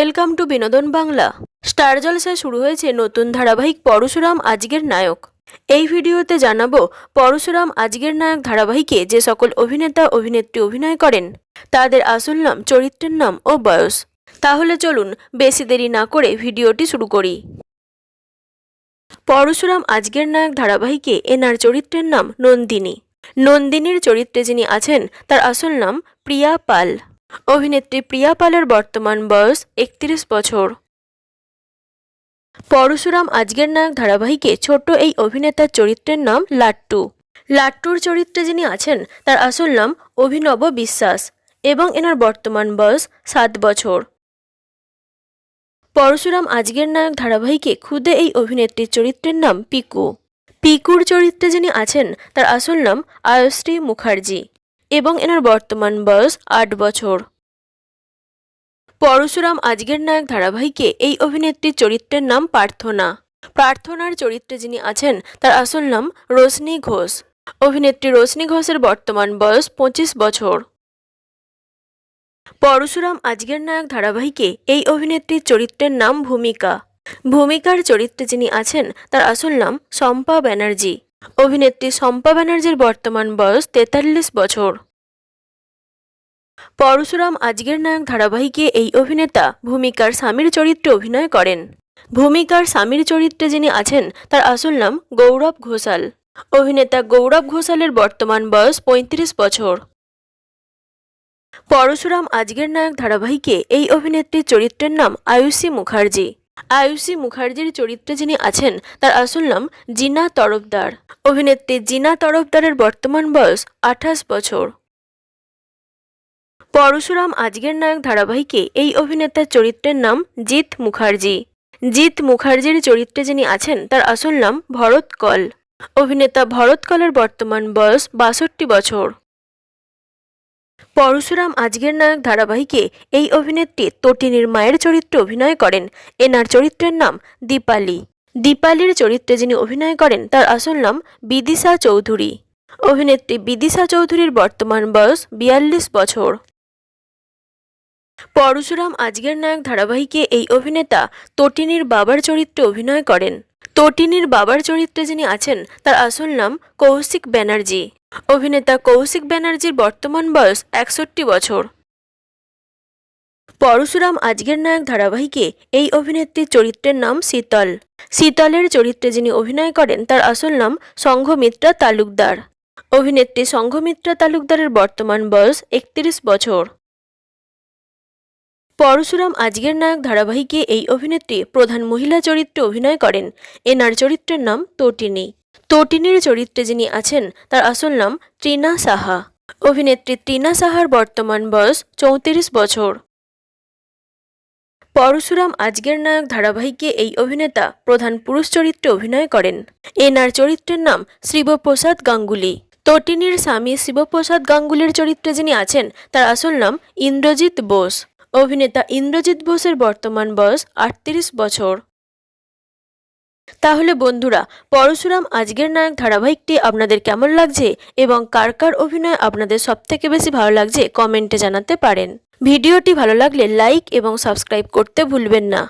Welcome to বিনোদন Bangla. Star জলসায় শুরু হয়েছে নতুন ধারাবাহিক পরশুরাম আজকের নায়ক। এই ভিডিওতে জানাব, পরশুরাম আজকের নায়ক ধারাবাহিকে যে সকল অভিনেতা, অভিনেত্রী অভিনয় করেন, তাদের আসল নাম, চরিত্রের নাম ও বয়স। তাহলে চলুন বেশি দেরি না করে ভিডিওটি শুরু করি। পরশুরাম আজকের নায়ক ধারাবাহিকে এনার চরিত্রের নাম নন্দিনী। নন্দিনীর চরিত্রে যিনি আছেন, তার আসল নাম প্রিয়া পাল। অভিনেত্রী প্রিয়া পালের বর্তমান বয়স একত্রিশ বছর। পরশুরাম আজকের নায়ক ধারাবাহিকে ছোট্ট এই অভিনেতার চরিত্রের নাম লাট্টু। লাট্টুর চরিত্রে যিনি আছেন, তার আসল নাম অভিনব বিশ্বাস এবং এনার বর্তমান বয়স সাত বছর। পরশুরাম আজকের নায়ক ধারাবাহিকে খুদে এই অভিনেত্রীর চরিত্রের নাম পিকু। পিকুর চরিত্রে যিনি আছেন, তার আসল নাম আয়শ্রী মুখার্জি। এবং এনার বর্তমান বয়স আট বছর। পরশুরাম আজকের নায়ক ধারাবাহিকে এই অভিনেত্রীর চরিত্রের নাম প্রার্থনা। প্রার্থনার চরিত্রে যিনি আছেন, তার আসল নাম রোশনি ঘোষ। অভিনেত্রী রোশনি ঘোষের বর্তমান বয়স পঁচিশ বছর। পরশুরাম আজকের নায়ক ধারাবাহিকে এই অভিনেত্রীর চরিত্রের নাম ভূমিকা। ভূমিকার চরিত্রে যিনি আছেন, তার আসল নাম শম্পা ব্যানার্জি। অভিনেত্রী শম্পা ব্যানার্জির বর্তমান বয়স তেতাল্লিশ বছর। পরশুরাম আজকের নায়ক ধারাবাহিকে এই অভিনেতা ভূমিকার স্বামীর চরিত্রে অভিনয় করেন। ভূমিকার স্বামীর চরিত্রে যিনি আছেন, তার আসল নাম গৌরব ঘোষাল। অভিনেতা গৌরব ঘোষালের বর্তমান বয়স পঁয়ত্রিশ বছর। পরশুরাম আজকের নায়ক ধারাবাহিকে এই অভিনেত্রীর চরিত্রের নাম আয়ুষী মুখার্জি। আয়ুষী মুখার্জির চরিত্রে যিনি আছেন, তার আসল নাম জিনা তরফদার। অভিনেত্রী জিনা তরফদারের বর্তমান বয়স আঠাশ বছর। পরশুরাম আজকের নায়ক ধারাবাহিকে এই অভিনেতার চরিত্রের নাম জিৎ মুখার্জি। জিৎ মুখার্জির চরিত্রে যিনি আছেন, তার আসল নাম ভরত কল। অভিনেতা ভরত কলের বর্তমান বয়স বাষট্টি বছর। পরশুরাম আজকের নায়ক ধারাবাহিকে এই অভিনেত্রী তটিনীর মায়ের চরিত্রে অভিনয় করেন। এনার চরিত্রের নাম দীপালি। দীপালির চরিত্রে যিনি অভিনয় করেন, তার আসল নাম বিদিশা চৌধুরী। অভিনেত্রী বিদিশা চৌধুরীর বর্তমান বয়স বিয়াল্লিশ বছর। পরশুরাম আজকের নায়ক ধারাবাহিকে এই অভিনেতা তটিনীর বাবার চরিত্রে অভিনয় করেন। তটিনীর বাবার চরিত্রে যিনি আছেন, তার আসল নাম কৌশিক ব্যানার্জি। অভিনেতা কৌশিক ব্যানার্জির বর্তমান বয়স একষট্টি বছর। পরশুরাম আজকের নায়ক ধারাবাহিকে এই অভিনেত্রীর চরিত্রের নাম শীতল। শীতলের চরিত্রে যিনি অভিনয় করেন, তার আসল নাম সংঘমিত্রা তালুকদার। অভিনেত্রী সংঘমিত্রা তালুকদারের বর্তমান বয়স একত্রিশ বছর। পরশুরাম আজকের নায়ক ধারাবাহিকে এই অভিনেত্রী প্রধান মহিলা চরিত্রে অভিনয় করেন। এনার চরিত্রের নাম তটিনী। তটিনীর চরিত্রে যিনি আছেন, তার আসল নাম ত্রিনা সাহা। অভিনেত্রী ত্রিনা সাহার বর্তমান বয়স চৌত্রিশ বছর। পরশুরাম আজকের নায়ক ধারাবাহিকে এই অভিনেতা প্রধান পুরুষ চরিত্রে অভিনয় করেন। এনার চরিত্রের নাম শিবপ্রসাদ গাঙ্গুলি। তটিনীর স্বামী শিবপ্রসাদ গাঙ্গুলির চরিত্রে যিনি আছেন, তার আসল নাম ইন্দ্রজিৎ বোস। অভিনেতা ইন্দ্রজিৎ বোসের বর্তমান বয়স আটত্রিশ বছর। তাহলে বন্ধুরা, পরশুরাম আজকের নায়ক ধারাবাহিকটি আপনাদের কেমন লাগছে এবং কার কার অভিনয় আপনাদের সবথেকে বেশি ভালো লাগছে কমেন্টে জানাতে পারেন। ভিডিওটি ভালো লাগলে লাইক এবং সাবস্ক্রাইব করতে ভুলবেন না।